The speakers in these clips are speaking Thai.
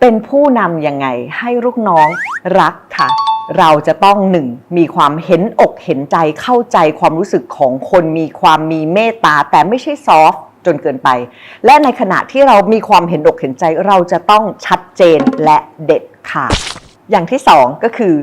เป็นผู้นำยังไงให้ลูกน้องรักค่ะ เราจะต้องหนึ่งมีความเห็นอกเห็นใจเข้าใจความรู้สึกของคนมีความมีเมตตาแต่ไม่ใช่ซอฟจนเกินไป และในขณะที่เรามีความเห็นอกเห็นใจเราจะต้องชัดเจนและเด็ดขาดอย่างที่สองก็คือ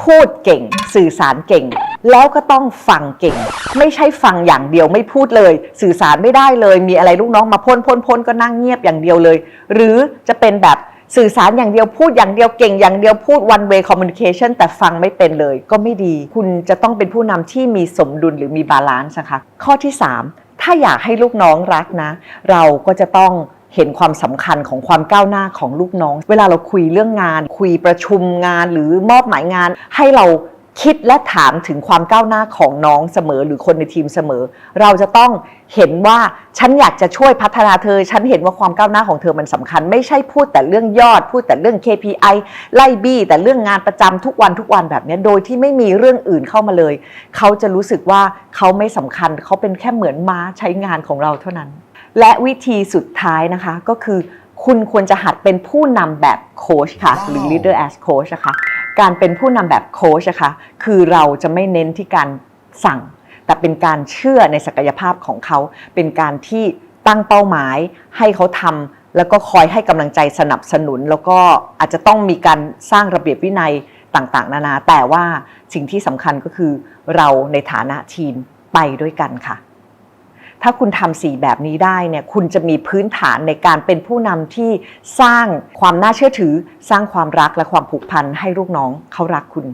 พูดเก่ง สื่อสารเก่ง แล้วก็ต้องฟังเก่ง ไม่ใช่ฟังอย่างเดียวไม่พูดเลย สื่อสารไม่ได้เลย มีอะไรลูกน้องมาพ่นพ่นพ่นก็นั่งเงียบอย่างเดียวเลย หรือจะเป็นแบบ สื่อสารอย่างเดียวพูดอย่างเดียวเก่งอย่างเดียวพูด one way communication แต่ฟังไม่เป็นเลยก็ไม่ดี คุณจะต้องเป็นผู้นำที่มีสมดุลหรือมีบาลานซ์นะคะข้อที่ 3 ถ้าอยากให้ลูกน้องรักนะ เราก็จะต้องเห็นความสำคัญของความก้าวหน้าของลูกน้อง เวลาเราคุยเรื่องงาน คุยประชุมงานหรือมอบหมายงาน ให้เรา คิดและถามถึงความก้าวหน้าของน้องเสมอหรือคนในทีมเสมอ เราจะต้องเห็นว่าฉันอยากจะช่วยพัฒนาเธอ ฉันเห็นว่าความก้าวหน้าของเธอมันสำคัญ ไม่ใช่พูดแต่เรื่องยอด พูดแต่เรื่อง KPI ไล่บี้แต่เรื่องงานประจำทุกวันทุกวันแบบนี้โดยที่ไม่มีเรื่องอื่นเข้ามาเลย เขาจะรู้สึกว่าเขาไม่สำคัญ เขาเป็นแค่เหมือนม้าใช้งานของเราเท่านั้น และวิธีสุดท้ายนะคะก็คือคุณควรจะหัดเป็นผู้นำแบบโค้ชค่ะ หรือ leader as coach นะคะ การเป็นผู้นำแบบโค้ชนะคะคือเราจะไม่เน้นที่การสั่ง แต่เป็นการเชื่อในศักยภาพของเขา เป็นการที่ตั้งเป้าหมายให้เขาทำแล้วก็คอยให้กำลังใจสนับสนุน แล้วก็อาจจะต้องมีการสร้างระเบียบวินัยต่างๆ นานา แต่ว่าสิ่งที่สำคัญก็คือเราในฐานะทีมไปด้วยกันค่ะ ถ้าคุณทำสี่แบบนี้ได้เนี่ยคุณจะมีพื้นฐานในการเป็นผู้นำที่สร้างความน่าเชื่อถือ สร้างความรักและความผูกพันให้ลูกน้องเขารักคุณ